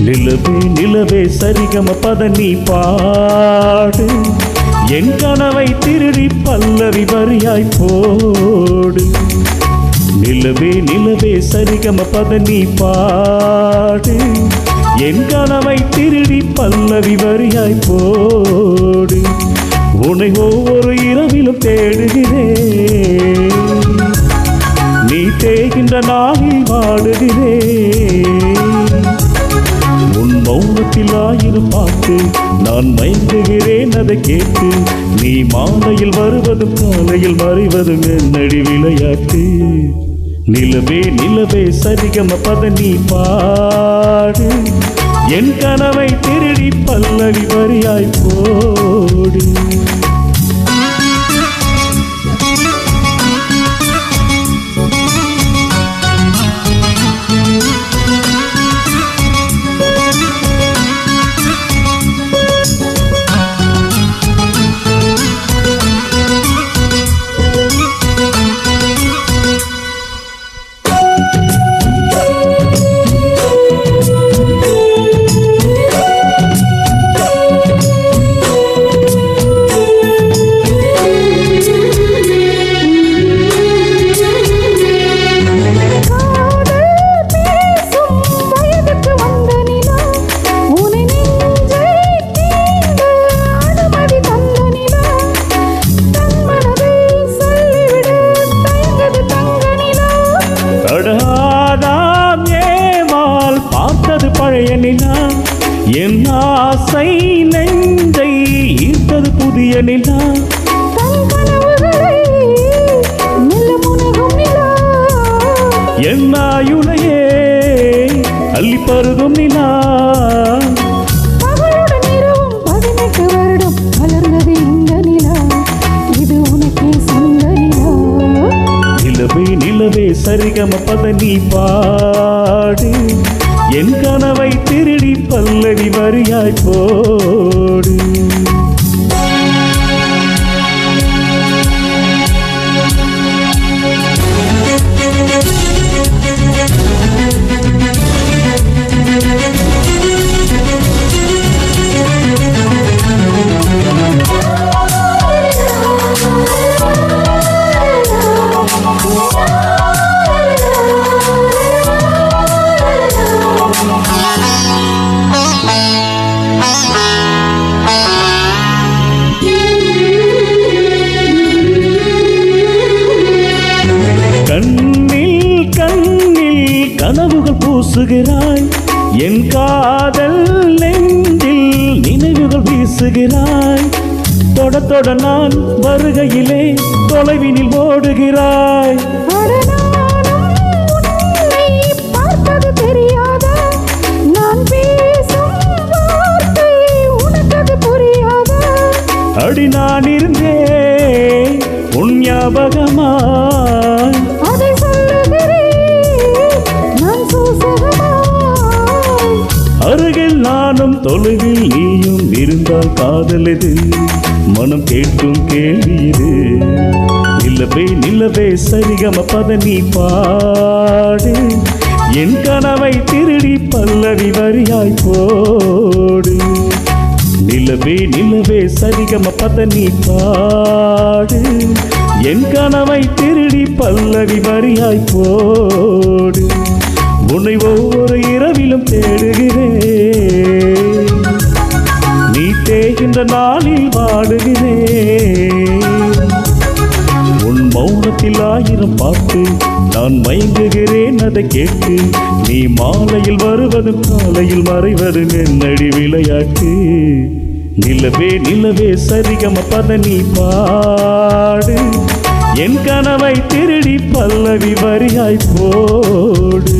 நிலவே நிலவே சரிகம பத நீ பாடு. என் கனவை திருடி பல்லவி வரியாய் போடு. நிலவே நிலவே சரிகம பத நீ பாடு. என் கனவை திருடி பல்லவி வரியாய் போடு. உன்னை ஒவ்வொரு இரவிலும் தேடுகிறேன். தேகின்ற நாளில் வாடுகிறேன் உன் மௌனத்தில் ஆயிரம் பார்த்து நான் மயங்குகிறேன் அதை கேட்டு நீ மாலையில் வருவதும் காலையில் மறைவதும் என்னடி விளையாட்டு. நிலவே நிலவே சரிகம பத நீ பாடு. என் கனவை திருடி பல்லவி வரியாய் போடு. நெஞ்சை ஈர்த்தது புதிய நிலா. தன் கனவுகளை மெல்ல முனகும் நிலா. என் ஆயுளையே அள்ளி பருகும் நிலா. நிலவே நிலவே சரிகம பத நீ பாடு. என் கனவை திருடி பல்லவி வரியாய் போடு. கனவுகள் பூசுகிறாய். என் காதல் நெஞ்சில் நினைவுகள் வீசுகிறாய். தொட தொட நான் வருகையிலே தொலைவினில் ஓடுகிறாய்? அடி நான் இருந்தேன் உன் ஞாபகமாய். தொலைவில் நீயும் இருந்தால் காதலது மனம் கேட்கும் கேள்வி இது. நிலவே நிலவே சரிகம பத நீ பாடு. என் கனவை திருடி பல்லவி வரியாய் போடு. நிலவே நிலவே சரிகம பத நீ பாடு. என் கனவை திருடி பல்லவி வரியாய் போடு. உன்னை ஒவ்வொரு இரவிலும் தேடுகிறேன். என்ற நாளில் வாடுகிறேன். உன் மௌனத்தில் ஆயிரம் பார்த்து நான் மயங்குகிறேன் அதை கேட்டு நீ மாலையில் வருவதும் காலையில் மறைவதும் என்னடி விளையாட்டு. நிலவே நிலவே சரிகம பத நீ பாடு. என் கனவை திருடி பல்லவி வரியாய் போடு.